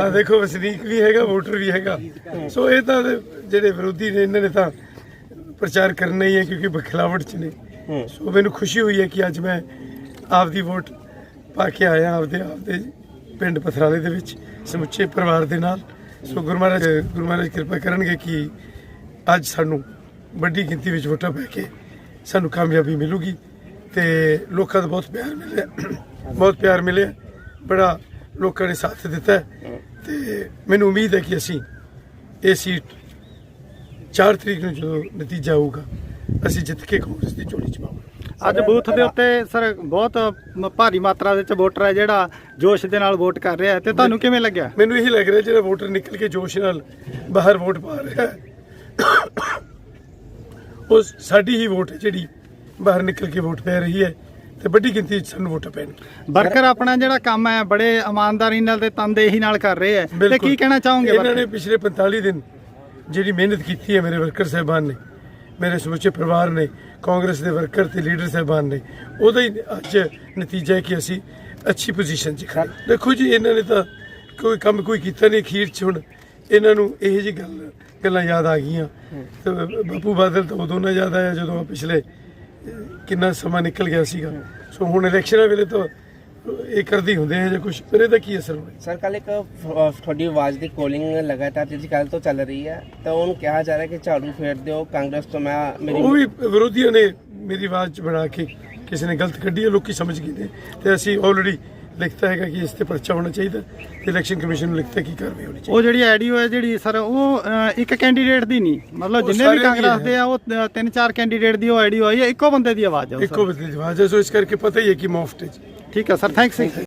ਆ ਦੇਖੋ ਵਸਨੀਕ ਵੀ ਹੈਗਾ ਵੋਟਰ ਵੀ ਹੈਗਾ। ਸੋ ਇਹ ਤਾਂ ਜਿਹੜੇ ਵਿਰੋਧੀ ਨੇ ਇਹਨਾਂ ਨੇ ਤਾਂ ਪ੍ਰਚਾਰ ਕਰਨਾ ਹੀ ਹੈ ਕਿਉਂਕਿ ਬਖਲਾਵਟ ਚ ਨੇ। ਸੋ ਮੈਨੂੰ ਖੁਸ਼ੀ ਹੋਈ ਹੈ ਕਿ ਅੱਜ ਮੈਂ ਆਪਦੀ ਵੋਟ ਪਾ ਕੇ ਆਇਆ ਆਪਦੇ ਆਪਦੇ ਪਿੰਡ ਪਥਰਾਲੇ ਦੇ ਵਿੱਚ ਸਮੁੱਚੇ ਪਰਿਵਾਰ ਦੇ ਨਾਲ। ਸੋ ਗੁਰੂ ਮਹਾਰਾਜ ਗੁਰੂ ਮਹਾਰਾਜ ਕਿਰਪਾ ਕਰਨਗੇ ਕਿ ਅੱਜ ਸਾਨੂੰ ਵੱਡੀ ਗਿਣਤੀ ਵਿੱਚ ਵੋਟਾਂ ਪੈ ਕੇ ਸਾਨੂੰ ਕਾਮਯਾਬੀ ਮਿਲੂਗੀ ਤੇ ਲੋਕਾਂ ਦਾ ਬਹੁਤ ਪਿਆਰ ਮਿਲਿਆ। ਬਹੁਤ ਪਿਆਰ ਮਿਲਿਆ। ਬੜਾ ਲੋਕਾਂ ਨੇ ਸਾਥ ਦਿੱਤਾ ਹੈ। ਤੇ ਮੈਨੂੰ ਉਮੀਦ ਹੈ ਕਿ ਅਸੀਂ ਇਹ ਸੀਟ 4 ਤਰੀਕ ਨੂੰ ਜਦੋਂ ਨਤੀਜਾ ਆਊਗਾ ਅਸੀਂ ਜਿੱਤ ਕੇ ਕਾਂਗਰਸ ਦੀ ਝੋਲੀ ਚ ਪਾਵਾਂਗੇ। ਅੱਜ ਬੂਥ ਦੇ ਉੱਤੇ ਸਰ ਬਹੁਤ ਭਾਰੀ ਮਾਤਰਾ ਦੇ ਵਿੱਚ ਵੋਟਰ ਹੈ ਜਿਹੜਾ ਜੋਸ਼ ਦੇ ਨਾਲ ਵੋਟ ਕਰ ਰਿਹਾ ਹੈ। ਤੇ ਤੁਹਾਨੂੰ ਕਿਵੇਂ ਲੱਗਿਆ? ਮੈਨੂੰ ਇਹੀ ਲੱਗ ਰਿਹਾ ਜਿਹੜਾ ਵੋਟਰ ਨਿਕਲ ਕੇ ਜੋਸ਼ ਨਾਲ ਬਾਹਰ ਵੋਟ ਪਾ ਰਿਹਾ ਹੈ। ਉਹ ਸਾਡੀ ਹੀ ਵੋਟ ਹੈ ਜਿਹੜੀ ਬਾਹਰ ਨਿਕਲ ਕੇ ਵੋਟ ਪੈ ਰਹੀ ਹੈ। ਤੇ ਵੱਡੀ ਗਿਣਤੀ ਵਿੱਚ ਸਾਨੂੰ ਵੋਟਾਂ ਪੈਣਗੀਆਂ ਵਰਕਰ ਆਪਣਾ ਜਿਹੜਾ ਕੰਮ ਹੈ ਬੜੇ ਇਮਾਨਦਾਰੀ ਨਾਲ ਤੇ ਤਨਦੇਹੀ ਨਾਲ ਕਰ ਰਹੇ ਹੈ ਤੇ। ਕੀ ਕਹਿਣਾ ਚਾਹੋਗੇ ਇਹਨਾਂ ਨੇ? ਪਿਛਲੇ 45 ਦਿਨ ਜਿਹੜੀ ਮਿਹਨਤ ਕੀਤੀ ਹੈ ਮੇਰੇ ਵਰਕਰ ਸਾਹਿਬਾਨ ਨੇ ਮੇਰੇ ਸਮੁੱਚੇ ਪਰਿਵਾਰ ਨੇ ਕਾਂਗਰਸ ਦੇ ਵਰਕਰ ਤੇ ਲੀਡਰ ਸਾਹਿਬਾਨ ਨੇ ਉਹਦਾ ਹੀ ਅੱਜ ਨਤੀਜਾ ਹੈ ਕਿ ਅਸੀਂ ਅੱਛੀ ਪੋਜੀਸ਼ਨ 'ਚ ਖੜੇ ਦੇਖੋ ਜੀ ਇਹਨਾਂ ਨੇ ਤਾਂ ਕੋਈ ਕੰਮ ਕੋਈ ਕੀਤਾ ਨਹੀਂ ਅਖੀਰ 'ਚ ਹੁਣ ਇਹਨਾਂ ਨੂੰ ਇਹ ਜੀ ਗੱਲ ਗੱਲਾਂ ਯਾਦ ਆ ਗਈਆਂ ਬਾਪੂ ਬਾਦਲ ਤਾਂ ਉਦੋਂ ਨਾ ਯਾਦ ਆਇਆ ਜਦੋਂ ਪਿਛਲੇ ਕਿੰਨਾ ਸਮਾਂ ਨਿਕਲ ਗਿਆ ਸੀਗਾ। ਸੋ ਹੁਣ ਇਲੈਕਸ਼ਨਾਂ ਵੇਲੇ ਤਾਂ ਇਹ ਕਰਦੇ ਹੁੰਦੇ ਆ ਜੇ ਕੁਝ ਪਰ ਇਹਦਾ ਕੀ ਅਸਰ ਹੋਵੇ ਸਰ ਕੱਲ ਇੱਕ ਤੁਹਾਡੀ ਆਵਾਜ਼ ਦੀ ਕੋਲਿੰਗ ਲਗਾਤਾਰ ਜਿਹੜੀ ਕੱਲ ਤੋਂ ਚੱਲ ਰਹੀ ਹੈ। ਤਾਂ ਉਹਨੂੰ ਕਿਹਾ ਜਾ ਰਿਹਾ ਕਿ ਝਾੜੂ ਫੇਰ ਦਿਓ ਕਾਂਗਰਸ ਤੋਂ ਮੈਂ ਉਹ ਮੇਰੀ ਵੀ ਵਿਰੋਧੀਆਂ ਨੇ ਮੇਰੀ ਆਵਾਜ਼ ਚ ਬਣਾ ਕੇ ਕਿਸੇ ਨੇ ਗਲਤ ਕੱਢੀ ਹੈ ਲੋਕੀ ਸਮਝ ਗਏ ਨੇ। ਤੇ ਅਸੀਂ ਆਲਰੇਡੀ ਲਿਖਤਾ ਹੈਗਾ ਕਿ ਇਸ ਤੇ ਪਰਚਾ ਹੋਣਾ ਚਾਹੀਦਾ ਤੇ ਇਲੈਕਸ਼ਨ ਕਮਿਸ਼ਨ ਨੂੰ ਲਿਖਤਾ ਕੀ ਕਾਰਵਾਈ ਹੋਣੀ ਚਾਹੀਦੀ ਉਹ ਜਿਹੜੀ ਆਈਡੀਓ ਹੈ ਜਿਹੜੀ ਸਰ ਉਹ ਅ, ਇੱਕ ਕੈਂਡੀਡੇਟ ਦੀ ਨਹੀਂ ਮਤਲਬ ਉਹ ਜਿੰਨੇ ਵੀ ਸਾਰਿਆਂ ਦੀ ਕਾਂਗਰਸ। ਦੇ ਆ ਉਹ ਅ, ਤਿੰਨ ਚਾਰ ਕੈਂਡੀਡੇਟ ਦੀ ਉਹ ਆਈਡੀਓ ਆਈ ਹੈ ਇੱਕੋ ਬੰਦੇ ਦੀ ਆਵਾਜ਼ ਹੈ ਉਹ ਇੱਕੋ ਸਰ। ਬਦਲੇ ਜਵਾਬ ਹੈ ਸੋ ਇਸ ਕਰਕੇ ਪਤਾ ਹੀ ਹੈ ਕਿ ਮੁਫਤ ਹੈ ਜੀ ਠੀਕ ਹੈ ਸਰ ਥੈਂਕਸ